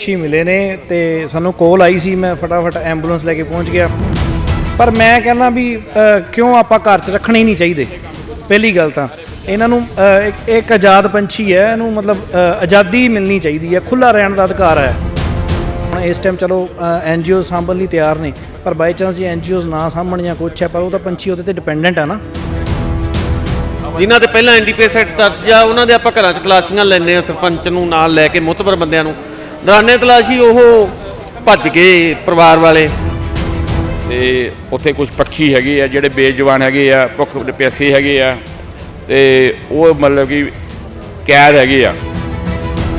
ਪੰਛੀ ਮਿਲੇ ਨੇ ਤੇ ਸਾਨੂੰ ਕੋਲ ਆਈ ਸੀ ਮੈਂ ਫਟਾਫਟ ਐਂਬੂਲੈਂਸ ਲੈ ਕੇ ਪਹੁੰਚ ਗਿਆ। ਪਰ ਮੈਂ ਕਹਿੰਦਾ ਵੀ ਕਿਉਂ ਆਪਾਂ ਘਰ 'ਚ ਰੱਖਣੇ ਹੀ ਨਹੀਂ ਚਾਹੀਦੇ? ਪਹਿਲੀ ਗੱਲ ਤਾਂ ਇਹਨਾਂ ਨੂੰ ਅ, ਇੱਕ- ਆਜ਼ਾਦ ਪੰਛੀ ਹੈ ਇਹਨੂੰ ਮਤਲਬ ਆਜ਼ਾਦੀ ਮਿਲਣੀ ਚਾਹੀਦੀ ਹੈ ਖੁੱਲਾ ਰਹਿਣ ਦਾ ਅਧਿਕਾਰ ਹੈ। ਹੁਣ ਇਸ ਟਾਈਮ ਚਲੋ ਐਨਜੀਓ ਸਾਂਭਣ ਲਈ ਤਿਆਰ ਨੇ ਪਰ ਬਾਈ ਚਾਂਸ ਜੇ ਐਨਜੀਓਜ਼ ਨਾ ਸਾਂਭਣ ਜਾਂ ਕੁਛ ਹੈ ਪਰ ਉਹ ਤਾਂ ਪੰਛੀ ਉਹਦੇ ਤੇ ਡਿਪੈਂਡੈਂਟ ਆ ਨਾ। ਜਿਨ੍ਹਾਂ 'ਤੇ ਪਹਿਲਾਂ ਐਨਡੀਪੀਐਸ ਐਕਟ ਦਰਜ ਆ ਉਹਨਾਂ ਦੇ ਆਪਾਂ ਘਰਾਂ 'ਚ ਤਲਾਸ਼ੀਆਂ ਲੈਂਦੇ ਆ ਸਰਪੰਚ ਨੂੰ ਨਾਲ ਲੈ ਕੇ ਮੁਤਬਰ ਬੰਦਿਆਂ ਨੂੰ ਦੌਰਾਨੇ ਤਲਾਸ਼ੀ ਉਹ ਭੱਜ ਗਏ ਪਰਿਵਾਰ ਵਾਲੇ। ਤੇ ਉੱਥੇ ਕੁਝ ਪੰਛੀ ਹੈਗੇ ਆ ਜਿਹੜੇ ਬੇਜਵਾਨ ਹੈਗੇ ਆ ਭੁੱਖ ਪਿਆਸੇ ਹੈਗੇ ਆ ਤੇ ਉਹ ਮਤਲਬ ਕਿ ਕੈਦ ਹੈਗੇ ਆ।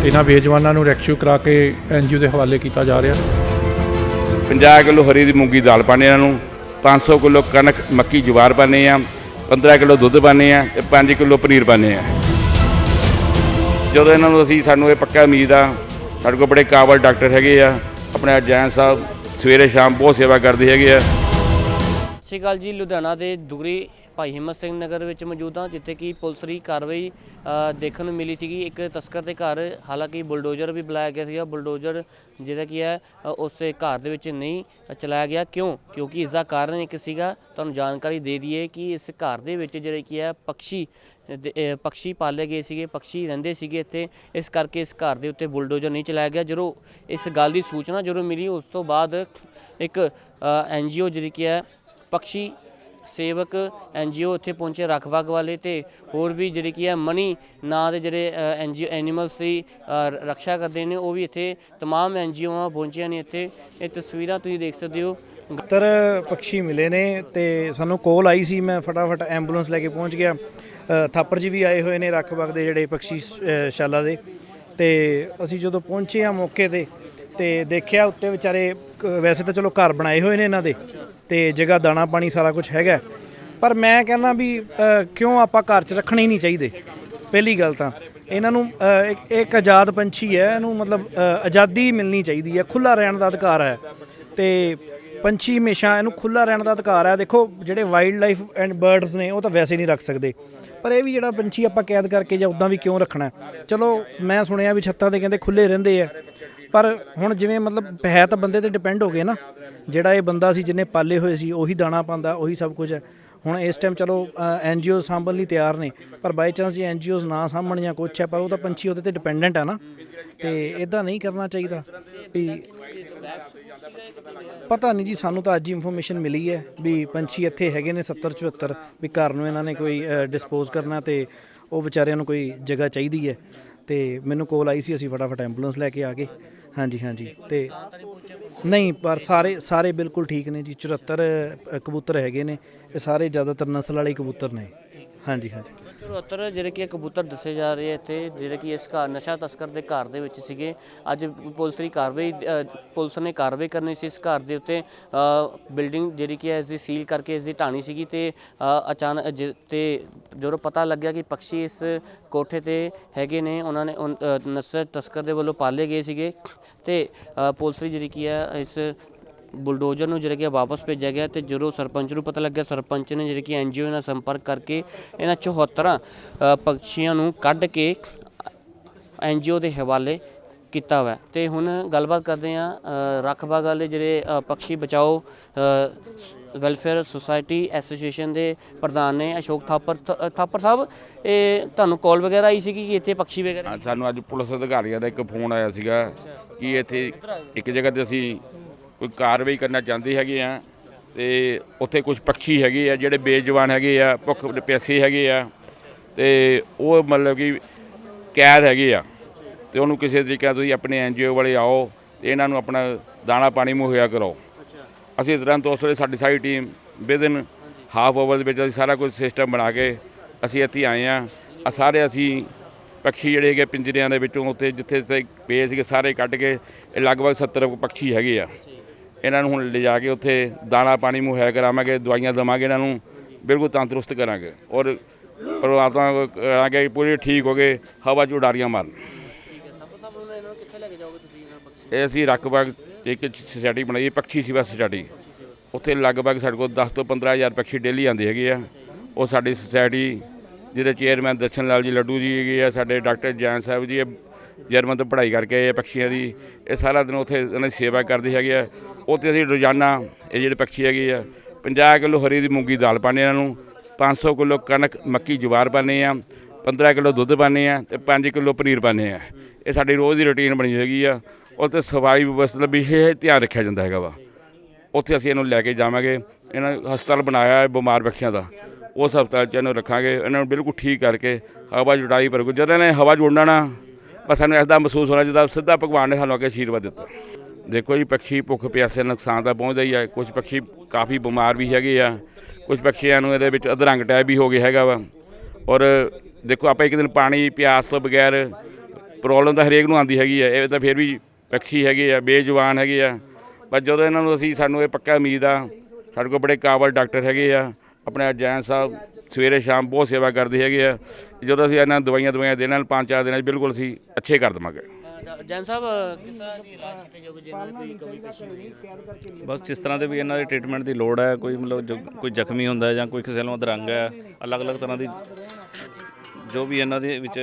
ਇਹਨਾਂ ਬੇਜਵਾਨਾਂ ਨੂੰ ਰੈਕਸ਼ੂ ਕਰਾ ਕੇ ਐਨਜੀਓ ਦੇ ਹਵਾਲੇ ਕੀਤਾ ਜਾ ਰਿਹਾ। 50 ਕਿਲੋ ਹਰੀ ਦੀ ਮੂੰਗੀ ਦਾਲ ਪਾਣੇ ਇਹਨਾਂ ਨੂੰ 500 ਕਿਲੋ ਕਣਕ ਮੱਕੀ ਜਵਾਰ ਪਾਣੇ ਆ 15 ਕਿਲੋ ਦੁੱਧ ਪਾਣੇ ਆ ਤੇ 5 ਕਿਲੋ ਪਨੀਰ ਪਾਣੇ ਆ। ਜਦੋਂ ਇਹਨਾਂ ਨੂੰ ਅਸੀਂ ਸਾਨੂੰ ਇਹ ਪੱਕਾ ਉਮੀਦ ਆ ਸਾਡੇ ਕੋਲ ਬੜੇ ਕਾਬਲ ਡਾਕਟਰ ਹੈਗੇ ਆ। ਆਪਣੇ ਜੈਨ ਸਾਹਿਬ ਸਵੇਰੇ ਸ਼ਾਮ ਬਹੁਤ ਸੇਵਾ ਕਰਦੇ ਹੈਗੇ ਆ। ਸਤਿ ਸ਼੍ਰੀ ਅਕਾਲ ਜੀ, ਲੁਧਿਆਣਾ ਦੇ ਦੁਗਰੀ ਭਾਈ ਹਿੰਮਤ ਸਿੰਘ ਨਗਰ ਵਿੱਚ ਮੌਜੂਦ ਹਾਂ, ਜਿੱਥੇ ਕਿ ਪੁਲਿਸ ਦੀ ਕਾਰਵਾਈ ਦੇਖਣ ਨੂੰ ਮਿਲੀ ਸੀਗੀ। ਇੱਕ ਤਸਕਰ ਦੇ ਘਰ, ਹਾਲਾਂਕਿ ਬੁਲਡੋਜ਼ਰ ਵੀ ਬੁਲਾਇਆ ਗਿਆ ਸੀਗਾ। ਬੁਲਡੋਜ਼ਰ ਜਿਹੜਾ ਕੀ ਹੈ ਉਸ ਘਰ ਦੇ ਵਿੱਚ ਨਹੀਂ ਚਲਾਇਆ ਗਿਆ। ਕਿਉਂ? ਕਿਉਂਕਿ ਇਸ ਦਾ ਕਾਰਨ ਇੱਕ ਸੀਗਾ। ਤੁਹਾਨੂੰ ਜਾਣਕਾਰੀ ਦੇ ਦਈਏ ਕਿ ਇਸ ਘਰ ਦੇ ਵਿੱਚ ਜਿਹੜੇ ਕੀ ਹੈ ਪੰਛੀ ਪੰਛੀ ਪਾਲੇ ਗਏ ਸੀਗੇ ਪੰਛੀ ਰਹਿੰਦੇ ਸੀਗੇ ਇੱਥੇ। ਇਸ ਕਰਕੇ ਇਸ ਘਰ ਦੇ ਉੱਤੇ ਬੁਲਡੋਜ਼ਰ ਨਹੀਂ ਚਲਾਇਆ ਗਿਆ। ਜਦੋਂ ਇਸ ਗੱਲ ਦੀ ਸੂਚਨਾ ਜਦੋਂ ਮਿਲੀ, ਉਸ ਤੋਂ ਬਾਅਦ ਇੱਕ ਐਨਜੀਓ ਜਿਹੜੀ ਕਿ ਹੈ ਪੰਛੀ ਸੇਵਕ ਐਨਜੀਓ ਇੱਥੇ ਪਹੁੰਚੇ ਰਖਵਾਗ ਵਾਲੇ ਤੇ ਹੋਰ ਵੀ ਜਿਹੜੇ ਕੀ ਹੈ ਮਨੀ ਨਾਂ ਦੇ ਜਿਹੜੇ ਐਨਜੀਓ ਐਨੀਮਲਸ ਦੀ ਅ, ਰੱਖਿਆ ਕਰਦੇ ਨੇ ਉਹ ਵੀ ਇੱਥੇ तमाम ਐਨਜੀਓਆਂ ਪਹੁੰਚੀਆਂ ਨੇ ਇੱਥੇ ਇਹ ਤਸਵੀਰਾਂ ਤੁਸੀਂ ਦੇਖ ਸਕਦੇ ਹੋ ਤਰ ਪੰਛੀ ਮਿਲੇ ਨੇ ਤੇ ਸਾਨੂੰ ਕੋਲ ਆਈ ਸੀ ਮੈਂ ਫਟਾਫਟ ਐਂਬੂਲੈਂਸ ਲੈ ਕੇ ਪਹੁੰਚ ਗਿਆ ਅ, ਥਾਪਰ ਜੀ ਵੀ ਆਏ ਹੋਏ ਨੇ ਰੱਖ ਬਗ ਦੇ ਜਿਹੜੇ ਪੰਛੀ ਅ, ਸ਼ਾਲਾ ਦੇ ਤੇ ਅਸੀਂ ਜਦੋਂ ਪਹੁੰਚੇ ਆ ਮੌਕੇ ਤੇ ਤੇ ਦੇਖਿਆ ਉੱਤੇ ਵਿਚਾਰੇ ਕ- ਵੈਸੇ ਤਾਂ ਚਲੋ ਘਰ ਬਣਾਏ ਹੋਏ ਨੇ ਇਹਨਾਂ ਦੇ ਤੇ ਜਗ੍ਹਾ ਦਾਣਾ ਪਾਣੀ ਸਾਰਾ ਕੁਝ ਹੈਗਾ। ਪਰ ਮੈਂ ਕਹਿੰਦਾ ਵੀ ਅ, ਕਿਉਂ ਆਪਾਂ ਘਰ 'ਚ ਰੱਖਣੇ ਹੀ ਨਹੀਂ ਚਾਹੀਦੇ? ਪਹਿਲੀ ਗੱਲ ਤਾਂ ਇਹਨਾਂ ਨੂੰ ਅ, ਇੱਕ ਇੱਕ ਆਜ਼ਾਦ ਪੰਛੀ ਹੈ ਇਹਨੂੰ ਮਤਲਬ ਅ, ਆਜ਼ਾਦੀ ਮਿਲਣੀ ਚਾਹੀਦੀ ਹੈ ਖੁੱਲਾ ਰਹਿਣ ਦਾ ਅਧਿਕਾਰ ਹੈ। ਤੇ ਪੰਛੀ ਹਮੇਸ਼ਾ ਇਹਨੂੰ ਖੁੱਲਾ ਰਹਿਣ ਦਾ ਅਧਿਕਾਰ ਹੈ। ਦੇਖੋ ਜਿਹੜੇ ਵਾਈਲਡ ਲਾਈਫ ਐਂਡ ਬਰਡਸ ਨੇ ਉਹ ਤਾਂ ਵੈਸੇ ਨਹੀਂ ਰੱਖ ਸਕਦੇ। ਪਰ ਇਹ ਵੀ ਜਿਹੜਾ ਪੰਛੀ ਆਪਾਂ ਕੈਦ ਕਰਕੇ ਜਾਂ ਉਦਾਂ ਵੀ ਕਿਉਂ ਰੱਖਣਾ ਹੈ? ਚਲੋ ਮੈਂ ਸੁਣਿਆ ਵੀ ਛੱਤਾਂ ਤੇ ਕਹਿੰਦੇ ਖੁੱਲੇ ਰਹਿੰਦੇ ਆ। ਪਰ ਹੁਣ ਜਿਵੇਂ ਮਤਲਬ ਹੈ ਤਾਂ ਬੰਦੇ ਤੇ ਡਿਪੈਂਡ ਹੋ ਗਏ ਨਾ, ਜਿਹੜਾ ਇਹ ਬੰਦਾ ਸੀ ਜਿਹਨੇ ਪਾਲੇ ਹੋਏ ਸੀ, ਉਹੀ ਦਾਣਾ ਪਾਉਂਦਾ, ਉਹੀ ਸਭ ਕੁਝ ਹੈ। ਹੁਣ ਇਸ ਟਾਈਮ ਚਲੋ ਐਨਜੀਓ ਸਾਂਭਣ ਲਈ ਤਿਆਰ ਨੇ, ਪਰ ਬਾਈ ਚਾਂਸ ਜੇ ਐਨਜੀਓਜ਼ ਨਾ ਸਾਂਭਣ ਜਾਂ ਕੁਛ ਹੈ, ਪਰ ਉਹ ਤਾਂ ਪੰਛੀ ਉਹਦੇ ਤੇ ਡਿਪੈਂਡੈਂਟ ਆ ਨਾ। ਤੇ ਇਦਾਂ ਨਹੀਂ ਕਰਨਾ ਚਾਹੀਦਾ ਵੀ ਪਤਾ ਨਹੀਂ ਜੀ, ਸਾਨੂੰ ਤਾਂ ਅੱਜ ਹੀ ਇਨਫੋਰਮੇਸ਼ਨ ਮਿਲੀ ਹੈ ਵੀ ਪੰਛੀ ਇੱਥੇ ਹੈਗੇ ਨੇ 70 74 ਵੀ ਘਰ ਨੂੰ ਇਹਨਾਂ ਨੇ ਕੋਈ ਡਿਸਪੋਜ਼ ਕਰਨਾ ਤੇ ਉਹ ਵਿਚਾਰਿਆਂ ਨੂੰ ਕੋਈ ਜਗ੍ਹਾ ਚਾਹੀਦੀ ਹੈ। ਤੇ ਮੈਨੂੰ ਕੋਲ ਆਈ ਸੀ, ਅਸੀਂ ਫਟਾਫਟ ਐਂਬੂਲੈਂਸ ਲੈ ਕੇ ਆ ਗਏ। ਹਾਂਜੀ ਹਾਂਜੀ। ਤੇ ਨਹੀਂ ਪਰ ਸਾਰੇ ਸਾਰੇ ਬਿਲਕੁਲ ਠੀਕ ਨੇ ਜੀ। 74 ਅ, ਕਬੂਤਰ ਹੈਗੇ ਨੇ। ਇਹ ਸਾਰੇ ਜ਼ਿਆਦਾਤਰ ਨਸਲ ਵਾਲੇ ਕਬੂਤਰ ਨੇ। ਹਾਂਜੀ ਹਾਂਜੀ। 74 ਜਿਹੜੇ ਕਿ ਕਬੂਤਰ ਦੱਸੇ ਜਾ ਰਹੇ ਆ ਇੱਥੇ, ਜਿਹੜੇ ਕਿ ਇਸ ਘਰ ਨਸ਼ਾ ਤਸਕਰ ਦੇ ਘਰ ਦੇ ਵਿੱਚ ਸੀਗੇ। ਅੱਜ ਪੁਲਿਸ ਦੀ ਕਾਰਵਾਈ ਪੁਲਿਸ ਨੇ ਕਾਰਵਾਈ ਕਰਨੀ ਸੀ ਇਸ ਘਰ ਦੇ ਉੱਤੇ। ਬਿਲਡਿੰਗ ਜਿਹੜੀ ਕਿ ਹੈ, ਇਸ ਦੀ ਸੀਲ ਕਰਕੇ ਇਸ ਦੀ ਢਾਣੀ ਸੀਗੀ ਤੇ ਅਚਾਨਕ ਜ- ਤੇ ਜਦੋਂ ਪਤਾ ਲੱਗਿਆ ਕਿ ਪੰਛੀ ਇਸ ਕੋਠੇ ਤੇ ਹੈਗੇ ਨੇ, ਉਹਨਾਂ ਨੇ ਨਸ਼ਾ ਤਸਕਰ ਦੇ ਵੱਲੋਂ ਪਾਲੇ ਗਏ ਸੀਗੇ। ਤੇ ਪੁਲਿਸ ਦੀ ਜਿਹੜੀ ਕੀ ਹੈ, ਇਸ ਬੁਲਡੋਜ਼ਰ ਨੂੰ ਜਿਹੜਾ ਕਿ ਵਾਪਸ ਭੇਜਿਆ ਗਿਆ ਤੇ ਜਦੋਂ ਸਰਪੰਚ ਨੂੰ ਪਤਾ ਲੱਗਿਆ ਸਰਪੰਚ ਨੇ ਜਿਹੜੇ ਕਿ ਐਨਜੀਓ ਨਾਲ ਸੰਪਰਕ ਕਰਕੇ ਇਹਨਾਂ 74 ਅ, ਪੰਛੀਆਂ ਨੂੰ ਕੱਢ ਕੇ ਐਨਜੀਓ ਦੇ ਹਵਾਲੇ ਕੀਤਾ ਹੋਇਆ ਹੈ। ਤੇ ਹੁਣ ਗੱਲਬਾਤ ਕਰਦੇ ਆ ਰੱਖਬਾਗ ਵਾਲੇ ਜਿਹੜੇ ਅ, ਪੰਛੀ ਬਚਾਓ ਵੈਲਫੇਅਰ ਸੁਸਾਇਟੀ ਐਸੋਸੀਏਸ਼ਨ ਦੇ ਪ੍ਰਧਾਨ ਨੇ ਅਸ਼ੋਕ ਥਾਪਰ ਥ- ਥਾਪਰ ਸਾਹਿਬ ਇਹ ਤੁਹਾਨੂੰ ਕਾਲ ਵਗੈਰਾ ਆਈ ਸੀ ਕਿ ਇੱਥੇ ਪੰਛੀ ਵਗੈਰਾ ਸਾਨੂੰ ਅੱਜ ਪੁਲਿਸ ਅਧਿਕਾਰੀਆਂ ਦਾ ਇੱਕ ਫੋਨ ਆਇਆ ਸੀਗਾ ਕਿ ਇੱਥੇ ਇੱਕ ਜਗ੍ਹਾ ਤੇ ਅਸੀਂ ਕੋਈ ਕਾਰਵਾਈ ਕਰਨਾ ਚਾਹੁੰਦੇ ਹੈਗੇ ਆ ਤੇ ਉੱਥੇ ਕੁਝ ਪੰਛੀ ਹੈਗੇ ਆ ਜਿਹੜੇ ਬੇਜਵਾਨ ਹੈਗੇ ਆ, ਭੁੱਖ ਪਿਆਸੇ ਹੈਗੇ ਆ ਤੇ ਉਹ ਮਤਲਬ ਕਿ ਕੈਦ ਹੈਗੇ ਆ ਤੇ ਉਹਨੂੰ ਕਿਸੇ ਤਰੀਕੇ ਤੁਸੀਂ ਆਪਣੇ ਐਨਜੀਓ ਵਾਲੇ ਆਓ ਤੇ ਇਹਨਾਂ ਨੂੰ ਆਪਣਾ ਦਾਣਾ ਪਾਣੀ ਮੁਹੱਈਆ ਕਰਾਓ ਅਸੀਂ ਤੁਰੰਤ ਉਸ ਵੇਲੇ ਸਾਡੀ ਸਾਰੀ ਟੀਮ ਵਿਦਨ ਹਾਫ ਆਵਰ ਦੇ ਵਿੱਚ ਅਸੀਂ ਸਾਰਾ ਕੁਝ ਸਿਸਟਮ ਬਣਾ ਕੇ ਅਸੀਂ ਇੱਥੇ ਆਏ ਆ। ਆ ਸਾਰੇ ਅਸੀਂ ਪੰਛੀ ਜਿਹੜੇ ਹੈਗੇ ਪਿੰਜਰਿਆਂ ਦੇ ਵਿੱਚੋਂ ਉੱਥੇ ਜਿੱਥੇ ਜਿੱਥੇ ਪਏ ਸੀਗੇ ਸਾਰੇ ਕੱਢ ਕੇ ਲਗਭਗ 70 ਪੰਛੀ ਹੈਗੇ ਆ। ਇਹਨਾਂ ਨੂੰ ਹੁਣ ਲਿਜਾ ਕੇ ਉੱਥੇ ਦਾਣਾ ਪਾਣੀ ਮੁਹੱਈਆ ਕਰਾਵਾਂਗੇ ਦਵਾਈਆਂ ਦੇਵਾਂਗੇ ਇਹਨਾਂ ਨੂੰ ਬਿਲਕੁਲ ਤੰਦਰੁਸਤ ਕਰਾਂਗੇ ਔਰ ਪਰਮਾਤਮਾ ਕਰਾਂਗੇ ਕਿ ਪੂਰੇ ਠੀਕ ਹੋ ਗਏ ਹਵਾ 'ਚ ਉਡਾਰੀਆਂ ਮਾਰਨ। ਪੰਛੀ ਇਹ ਅਸੀਂ ਰਕਬਾ ਇੱਕ ਸੁਸਾਇਟੀ ਬਣਾਈ ਹੈ ਪੱਖੀ ਸੇਵਾ ਸੁਸਾਇਟੀ ਉੱਥੇ ਲਗਭਗ ਸਾਡੇ ਕੋਲ 10 ਤੋਂ 15000 ਪੱਖੀ ਡੇਲੀ ਆਉਂਦੇ ਹੈਗੇ ਆ। ਉਹ ਸਾਡੀ ਸੁਸਾਇਟੀ ਜਿਹਦੇ ਚੇਅਰਮੈਨ ਦਰਸ਼ਨ ਲਾਲ ਜੀ ਲੱਡੂ ਜੀ ਹੈਗੇ ਆ ਸਾਡੇ ਡਾਕਟਰ ਜੈਨ ਸਾਹਿਬ ਜੀ ਜਰਮਨ ਤੋਂ ਪੜ੍ਹਾਈ ਕਰਕੇ ਆਏ ਆ ਪੰਛੀਆਂ ਦੀ, ਇਹ ਸਾਰਾ ਦਿਨ ਉੱਥੇ ਇਹਨਾਂ ਦੀ ਸੇਵਾ ਕਰਦੇ ਹੈਗੇ ਆ। ਉੱਥੇ ਅਸੀਂ ਰੋਜ਼ਾਨਾ ਇਹ ਜਿਹੜੇ ਪੰਛੀ ਹੈਗੇ ਆ 50 ਕਿਲੋ ਹਰੀ ਦੀ ਮੂੰਗੀ ਦਾਲ ਪਾਉਂਦੇ ਇਹਨਾਂ ਨੂੰ 500 ਕਿਲੋ ਕਣਕ, ਮੱਕੀ, ਜਵਾਰ ਪਾਉਂਦੇ ਆ 15 ਕਿਲੋ ਦੁੱਧ ਪਾਉਂਦੇ ਆ ਤੇ 5 ਕਿਲੋ ਪਨੀਰ ਪਾਉਂਦੇ ਆ। ਇਹ ਸਾਡੀ ਰੋਜ਼ ਦੀ ਰੁਟੀਨ ਬਣੀ ਹੈਗੀ ਆ। ਉੱਥੇ ਸਫ਼ਾਈ ਵਿਵਸਥਾ ਦਾ ਵਿਸ਼ੇਸ਼ ਧਿਆਨ ਰੱਖਿਆ ਜਾਂਦਾ ਹੈਗਾ ਵਾ। ਉੱਥੇ ਅਸੀਂ ਇਹਨੂੰ ਲੈ ਕੇ ਜਾਵਾਂਗੇ। ਇਹਨਾਂ ਹਸਪਤਾਲ ਬਣਾਇਆ ਹੈ ਬਿਮਾਰ ਬੱਚਿਆਂ ਦਾ। ਉਸ ਹਸਪਤਾਲ 'ਚ ਇਹਨੂੰ ਰੱਖਾਂਗੇ। ਇਹਨਾਂ ਨੂੰ ਬਿਲਕੁਲ ਠੀਕ ਕਰਕੇ ਹਵਾ ਜੁੜਾਈ ਪਰ ਜਦੋਂ ਇਹਨੇ ਹਵਾ ਜੋੜਨਾ ਨਾ। ਪਰ ਸਾਨੂੰ ਇਸ ਦਾ ਮਹਿਸੂਸ ਹੋਣਾ ਜਿੱਦਾਂ ਸਿੱਧਾ ਭਗਵਾਨ ਨੇ ਸਾਨੂੰ ਅੱਗੇ ਆਸ਼ੀਰਵਾਦ ਦਿੱਤਾ। ਦੇਖੋ ਜੀ ਪੰਛੀ ਭੁੱਖ ਪਿਆਸੇ ਨੁਕਸਾਨ ਤਾਂ ਪਹੁੰਚਦਾ ਹੀ ਆ। ਕੁਝ ਪੰਛੀ ਕਾਫੀ ਬਿਮਾਰ ਵੀ ਹੈਗੇ ਆ। ਕੁਝ ਪੰਛੀਆਂ ਨੂੰ ਇਹਦੇ ਵਿੱਚ ਅਧਰੰਗ ਟੈਪ ਵੀ ਹੋ ਗਿਆ ਹੈਗਾ ਵਾ। ਔਰ ਦੇਖੋ, ਆਪਾਂ ਇੱਕ ਦਿਨ ਪਾਣੀ, ਪਿਆਸ ਤੋਂ ਬਗੈਰ ਪ੍ਰੋਬਲਮ ਤਾਂ ਹਰੇਕ ਨੂੰ ਆਉਂਦੀ ਹੈਗੀ ਆ। ਇਹ ਤਾਂ ਫਿਰ ਵੀ ਪੰਛੀ ਹੈਗੇ ਆ, ਬੇਜਵਾਨ ਹੈਗੇ ਆ। ਪਰ ਜਦੋਂ ਇਹਨਾਂ ਨੂੰ ਅਸੀਂ, ਸਾਨੂੰ ਇਹ ਪੱਕਾ ਉਮੀਦ ਆ, ਸਾਡੇ ਕੋਲ ਬੜੇ ਕਾਬਲ ਡਾਕਟਰ ਹੈਗੇ ਆ। ਆਪਣੇ ਜੈਨ ਸਾਹਿਬ ਸਵੇਰੇ ਸ਼ਾਮ ਬਹੁਤ ਸੇਵਾ ਕਰਦੇ ਹੈਗੇ ਆ। ਜਦੋਂ ਅਸੀਂ ਇਹਨਾਂ ਨੂੰ ਦਵਾਈਆਂ ਦਵਾਈਆਂ ਦੇਣ ਨਾਲ ਪੰਜ ਚਾਰ ਦਿਨਾਂ 'ਚ ਬਿਲਕੁਲ ਅਸੀਂ ਅੱਛੇ ਕਰ ਦੇਵਾਂਗੇ। ਜੈਨ ਸਾਹਿਬ ਕਿਸ ਤਰ੍ਹਾਂ ਦੀ ਇਲਾਜ ਕੀਤੇ ਜਾਓਗੇ ਜੇ ਇਹਨਾਂ ਦੀ ਕੋਈ ਕਮੀ ਪੇਸ਼ੀ ਹੋਈ ਬਸ ਜਿਸ ਤਰ੍ਹਾਂ ਦੇ ਵੀ ਇਹਨਾਂ ਦੀ ਟ੍ਰੀਟਮੈਂਟ ਦੀ ਲੋੜ ਹੈ ਕੋਈ ਮਤਲਬ ਜੋ ਕੋਈ ਜ਼ਖਮੀ ਹੁੰਦਾ ਹੈ ਜਾਂ ਕੋਈ ਕਿਸੇ ਨੂੰ ਅਧਰੰਗ ਹੈ ਅਲੱਗ-ਅਲੱਗ ਤਰ੍ਹਾਂ ਦੀ ਜੋ ਵੀ ਇਹਨਾਂ ਦੇ ਵਿੱਚ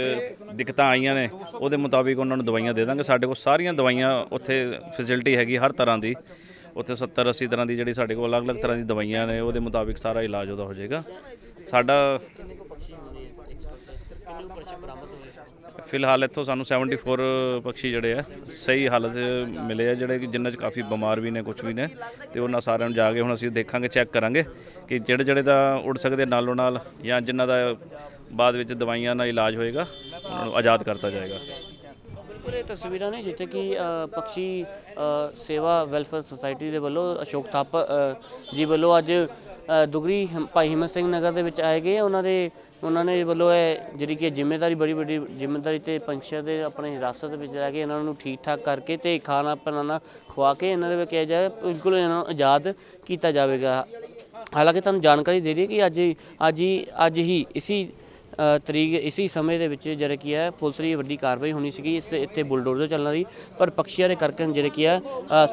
ਦਿੱਕਤਾਂ ਆਈਆਂ ਨੇ ਉਹਦੇ ਮੁਤਾਬਿਕ ਉਹਨਾਂ ਨੂੰ ਦਵਾਈਆਂ ਦੇ ਦਾਂਗੇ। ਸਾਡੇ ਕੋਲ ਸਾਰੀਆਂ ਦਵਾਈਆਂ ਉੱਥੇ ਫੈਸਿਲਿਟੀ ਹੈਗੀ ਹਰ ਤਰ੍ਹਾਂ ਦੀ। ਉੱਥੇ 70 80 ਤਰ੍ਹਾਂ ਦੀ ਜਿਹੜੀ ਸਾਡੇ ਕੋਲ ਅਲੱਗ-ਅਲੱਗ ਤਰ੍ਹਾਂ ਦੀ ਦਵਾਈਆਂ ਨੇ, ਉਹਦੇ ਮੁਤਾਬਿਕ ਸਾਰਾ ਇਲਾਜ ਉਹਦਾ ਹੋ ਜਾਏਗਾ। ਸਾਡਾ ਫਿਲਹਾਲ ਇੱਥੋਂ ਸਾਨੂੰ 74 ਪੰਛੀ ਜਿਹੜੇ ਆ, ਸਹੀ ਹਾਲਤ 'ਚ ਮਿਲੇ ਆ, ਜਿਹੜੇ ਕਿ ਜਿਨ੍ਹਾਂ 'ਚ ਕਾਫੀ ਬਿਮਾਰ ਵੀ ਨੇ ਕੁਝ ਵੀ ਨੇ, ਤੇ ਉਹਨਾਂ ਸਾਰਿਆਂ ਨੂੰ ਜਾ ਕੇ ਹੁਣ ਅਸੀਂ ਦੇਖਾਂਗੇ, ਚੈੱਕ ਕਰਾਂਗੇ ਕਿ ਜਿਹੜੇ ਜਿਹੜੇ ਦਾ ਉੱਡ ਸਕਦੇ ਨਾਲੋਂ ਨਾਲ ਜਾਂ ਜਿਨ੍ਹਾਂ ਦਾ ਬਾਅਦ ਵਿੱਚ ਦਵਾਈਆਂ ਨਾਲ ਇਲਾਜ ਹੋਏਗਾ, ਉਹਨਾਂ ਨੂੰ ਆਜ਼ਾਦ ਕਰਤਾ ਜਾਏਗਾ। ਬਿਲਕੁਲ ਇਹ ਤਸਵੀਰਾਂ ਨੇ ਜਿੱਥੇ ਕਿ ਪਕਸ਼ੀ ਸੇਵਾ ਵੈਲਫੇਅਰ ਸੁਸਾਇਟੀ ਦੇ ਵੱਲੋਂ ਅਸ਼ੋਕ ਥਾਪ ਜੀ ਵੱਲੋਂ ਅੱਜ ਅ, ਦੁਗਰੀ ਭਾਈ ਹਿੰਮਤ ਸਿੰਘ ਨਗਰ ਦੇ ਵਿੱਚ ਆਏ ਗਏ ਉਹਨਾਂ ਦੇ ਉਹਨਾਂ ਨੇ ਵੱਲੋਂ ਇਹ ਜਿਹੜੀ ਕਿ ਜ਼ਿੰਮੇਵਾਰੀ ਬੜੀ ਵੱਡੀ ਜ਼ਿੰਮੇਵਾਰੀ ਤੇ ਪੰਛੀਆਂ ਦੇ ਆਪਣੇ ਹਿਰਾਸਤ ਵਿੱਚ ਰਹਿ ਕੇ ਇਹਨਾਂ ਨੂੰ ਠੀਕ ਠਾਕ ਕਰਕੇ ਤੇ ਖਾਣਾ ਬਣਾਉਣਾ ਖਵਾ ਕੇ ਇਹਨਾਂ ਦੇ ਵਿੱਚ ਕਿਹਾ ਜਾਏ ਬਿਲਕੁਲ ਇਹਨਾਂ ਨੂੰ ਆਜ਼ਾਦ ਕੀਤਾ ਜਾਵੇਗਾ। ਹਾਲਾਂਕਿ ਤੁਹਾਨੂੰ ਜਾਣਕਾਰੀ ਦੇ ਰਹੀ ਕਿ ਅੱਜ ਅੱਜ ਹੀ ਅੱਜ ਹੀ ਇਸੀ ਤਰੀਕ ਇਸੀ ਸਮੇਂ ਦੇ ਵਿੱਚ ਜਿਹੜਾ ਕੀ ਹੈ, ਪੁਲਿਸ ਦੀ ਵੱਡੀ ਕਾਰਵਾਈ ਹੋਣੀ ਸੀਗੀ ਇਸ ਇੱਥੇ ਬੁਲਡੋਜ਼ਰ ਚੱਲਣਾ ਸੀ ਪਰ ਪਕਸ਼ੀਆਂ ਦੇ ਕਰਕੇ ਜਿਹੜੇ ਕੀ ਹੈ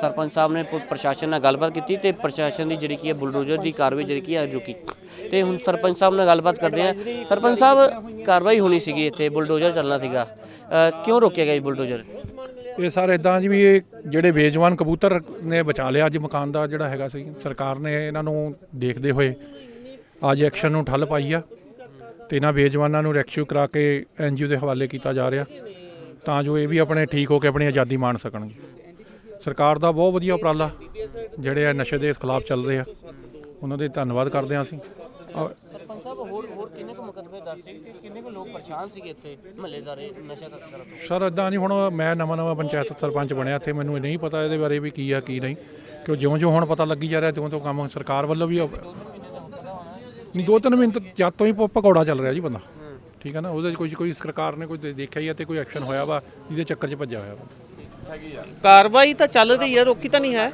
ਸਰਪੰਚ ਸਾਹਿਬ ਨੇ ਪੁ- ਪ੍ਰਸ਼ਾਸਨ ਨਾਲ ਗੱਲਬਾਤ ਕੀਤੀ ਤੇ ਪ੍ਰਸ਼ਾਸਨ ਦੀ ਜਿਹੜੀ ਕੀ ਹੈ, ਬੁਲਡੋਜ਼ਰ ਦੀ ਕਾਰਵਾਈ ਜਿਹੜੀ ਕੀ ਹੈ, ਰੁਕੀ। ਤੇ ਹੁਣ ਸਰਪੰਚ ਸਾਹਿਬ ਨਾਲ ਗੱਲਬਾਤ ਕਰਦੇ ਆ ਸਰਪੰਚ ਸਾਹਿਬ, ਕਾਰਵਾਈ ਹੋਣੀ ਸੀਗੀ ਇੱਥੇ ਬੁਲਡੋਜ਼ਰ ਚੱਲਣਾ ਸੀਗਾ। ਕਿਉਂ ਰੋਕਿਆ ਗਿਆ ਇਹ ਬੁਲਡੋਜ਼ਰ? ਇਹ ਸਰ ਇਦਾਂ ਜੀ ਵੀ ਇਹ ਜਿਹੜੇ ਬੇਜਵਾਨ ਕਬੂਤਰ ਨੇ ਬਚਾ ਲਿਆ ਅੱਜ ਮਕਾਨ ਦਾ ਜਿਹੜਾ ਹੈਗਾ ਸੀ। ਸਰਕਾਰ ਨੇ ਇਹਨਾਂ ਨੂੰ ਦੇਖਦੇ ਹੋਏ ਅੱਜ ਐਕਸ਼ਨ ਨੂੰ ਠੱਲ ਪਾਈ ਆ। ਤੇ ਇਹਨਾਂ ਬੇਜਵਾਨਾਂ ਨੂੰ ਰੈਕਸ਼ੂ ਕਰਾ ਕੇ ਐਨਜੀਓ ਦੇ ਹਵਾਲੇ ਕੀਤਾ ਜਾ ਰਿਹਾ। ਤਾਂ ਜੋ ਇਹ ਵੀ ਆਪਣੇ ਠੀਕ ਹੋ ਕੇ ਆਪਣੀ ਆਜ਼ਾਦੀ ਮਾਣ ਸਕਣਗੇ। ਸਰਕਾਰ ਦਾ ਬਹੁਤ ਵਧੀਆ ਉਪਰਾਲਾ ਜਿਹੜੇ ਆ ਨਸ਼ੇ ਦੇ ਖਿਲਾਫ ਚੱਲ ਰਹੇ ਆ ਉਹਨਾਂ ਦੇ ਧੰਨਵਾਦ ਕਰਦੇ ਹਾਂ ਅਸੀਂ। ਔਰ ਸਰਪੰਚ ਸਾਹਿਬ ਹੋਰ ਹੋਰ ਕਿੰਨੇ ਕੁ ਮੁਕਦਮੇ ਦਰਜ ਸੀ? ਤੇ ਕਿੰਨੇ ਕੁ ਲੋਕ ਪਰੇਸ਼ਾਨ ਸੀਗੇ ਇੱਥੇ ਮਹੱਲੇਦਾਰੇ ਨਸ਼ਾ ਤਸਕਰਾਂ ਤੋਂ? ਸਰ ਇਦਾਂ ਨਹੀਂ ਹੁਣ ਮੈਂ ਨਵਾਂ ਨਵਾਂ ਪੰਚਾਇਤ ਸਰਪੰਚ ਬਣਿਆ ਇੱਥੇ ਮੈਨੂੰ ਨਹੀਂ ਪਤਾ ਇਹਦੇ ਬਾਰੇ ਵੀ ਕੀ ਆ ਕੀ ਨਹੀਂ। ਕਿਉਂ ਜਿਉਂ ਜਿਉਂ ਹੁਣ ਪਤਾ ਲੱਗੀ ਜਾ ਰਿਹਾ ਤਿਉਂ ਤਿਉਂ ਕੰਮ ਸਰਕਾਰ ਵੱਲੋਂ ਵੀ ਨਹੀਂ ਦੋ ਤਿੰਨ ਮਿੰਟ ਜਦ ਤੋਂ ਹੀ ਪ- ਭਗੌੜਾ ਚੱਲ ਰਿਹਾ ਜੀ ਬੰਦਾ। ਠੀਕ ਹੈ ਨਾ? ਉਹਦੇ 'ਚ ਕੋਈ ਕੋਈ ਸਰਕਾਰ ਨੇ ਕੋਈ ਦੇ- ਦੇਖਿਆ ਹੀ ਆ ਤੇ ਕੋਈ ਐਕਸ਼ਨ ਹੋਇਆ ਵਾ ਜਿਹਦੇ ਚੱਕਰ 'ਚ ਭੱਜਿਆ ਹੋਇਆ ਵਾ ਕਾਰਵਾਈ ਤਾਂ ਚੱਲ ਰਹੀ ਹੈ ਰੋਕੀ ਤਾਂ ਨਹੀਂ ਹੈ।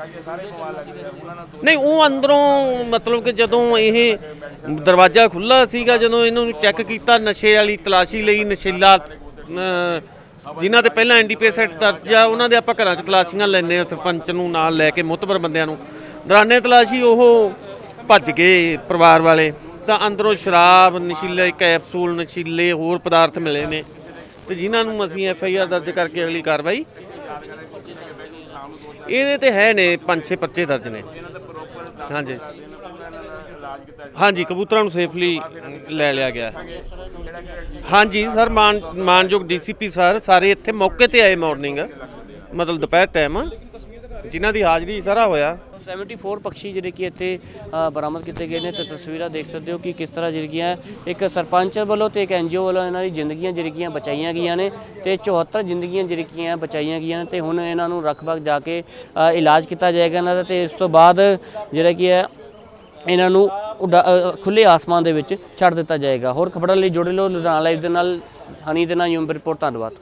ਨਹੀਂ ਉਹ ਅੰਦਰੋਂ ਮਤਲਬ ਕਿ ਜਦੋਂ ਇਹ ਦਰਵਾਜ਼ਾ ਖੁੱਲਾ ਸੀਗਾ ਜਦੋਂ ਇਹਨਾਂ ਨੂੰ ਚੈੱਕ ਕੀਤਾ ਨਸ਼ੇ ਵਾਲੀ ਤਲਾਸ਼ੀ ਲਈ ਨਸ਼ੀਲਾ ਅ, ਜਿਨ੍ਹਾਂ ਤੇ ਪਹਿਲਾਂ ਐਨਡੀਪੀਐਸ ਐਕਟ ਦਰਜ ਆ ਉਹਨਾਂ ਦੇ ਆਪਾਂ ਘਰਾਂ 'ਚ ਤਲਾਸ਼ੀਆਂ ਲੈਂਦੇ ਆ ਸਰਪੰਚ ਨੂੰ ਨਾਲ ਲੈ ਕੇ ਮੁਤਬਰ ਬੰਦਿਆਂ ਨੂੰ। ਦੌਰਾਨੇ ਤਲਾਸ਼ੀ ਉਹ ਭੱਜ ਗਏ ਪਰਿਵਾਰ ਵਾਲੇ। ਤਾਂ ਅੰਦਰੋਂ ਸ਼ਰਾਬ, ਨਸ਼ੀਲੇ ਕੈਪਸੂਲ, ਨਸ਼ੀਲੇ ਹੋਰ ਪਦਾਰਥ ਮਿਲੇ ਨੇ। ਤੇ ਜਿਨ੍ਹਾਂ ਨੂੰ ਅਸੀਂ ਐਫ ਆਈ ਆਰ ਦਰਜ ਕਰਕੇ ਅਗਲੀ ਕਾਰਵਾਈ, ਇਹਦੇ ਤੇ ਹੈ ਨੇ ਪੰਜ ਛੇ ਪਰਚੇ ਦਰਜ ਨੇ। ਹਾਂਜੀ। ਹਾਂਜੀ, ਕਬੂਤਰਾਂ ਨੂੰ ਸੇਫਲੀ ਲੈ ਲਿਆ ਗਿਆ। ਹਾਂਜੀ ਸਰ, ਮਾਨ, ਮਾਨਯੋਗ ਡੀਸੀਪੀ ਸਰ, ਸਾਰੇ ਇੱਥੇ ਮੌਕੇ ਤੇ ਆਏ ਮਾਰਨਿੰਗ ਮਤਲਬ ਦੁਪਹਿਰ ਟਾਈਮ ਜਿਨ੍ਹਾਂ ਦੀ ਹਾਜ਼ਰੀ ਸਾਰਾ ਹੋਇਆ। 74 ਪੰਛੀ ਜਿਹੜੇ ਕਿ ਇੱਥੇ ਬਰਾਮਦ ਕੀਤੇ ਗਏ ਨੇ ਤੇ ਤਸਵੀਰਾਂ ਦੇਖ ਸਕਦੇ ਹੋ ਕਿ ਕਿਸ ਤਰ੍ਹਾਂ ਜਿਹੜੀਆਂ ਇੱਕ ਸਰਪੰਚ ਵੱਲੋਂ ਤੇ ਇੱਕ ਐਨਜੀਓ ਵੱਲੋਂ ਇਹਨਾਂ ਦੀ ਜ਼ਿੰਦਗੀਆਂ ਜਿਹੜੀਆਂ ਬਚਾਈਆਂ ਗਈਆਂ ਨੇ ਤੇ 74 ਜ਼ਿੰਦਗੀਆਂ ਜਿਹੜੀਆਂ ਬਚਾਈਆਂ ਗਈਆਂ ਨੇ ਤੇ ਹੁਣ ਇਹਨਾਂ ਨੂੰ ਰੱਖ-ਬਖ ਜਾ ਕੇ ਇਲਾਜ ਕੀਤਾ ਜਾਏਗਾ ਇਹਨਾਂ ਦਾ ਤੇ ਇਸ ਤੋਂ ਬਾਅਦ ਜਿਹੜਾ ਕੀ ਹੈ ਇਹਨਾਂ ਨੂੰ ਉਡਾ- ਅ, ਖੁੱਲੇ ਆਸਮਾਨ ਦੇ ਵਿੱਚ ਛੱਡ ਦਿੱਤਾ ਜਾਏਗਾ। ਹੋਰ ਖਬਰਾਂ ਲਈ ਜੁੜੇ ਰਹੋ ਲੁਧਿਆਣਾ ਲਾਈਵ ਦੇ ਨਾਲ ਹਨੀ ਦੇ ਨਾਲ ਯੂਮ ਰਿਪੋਰਟ ਧੰਨਵਾਦ।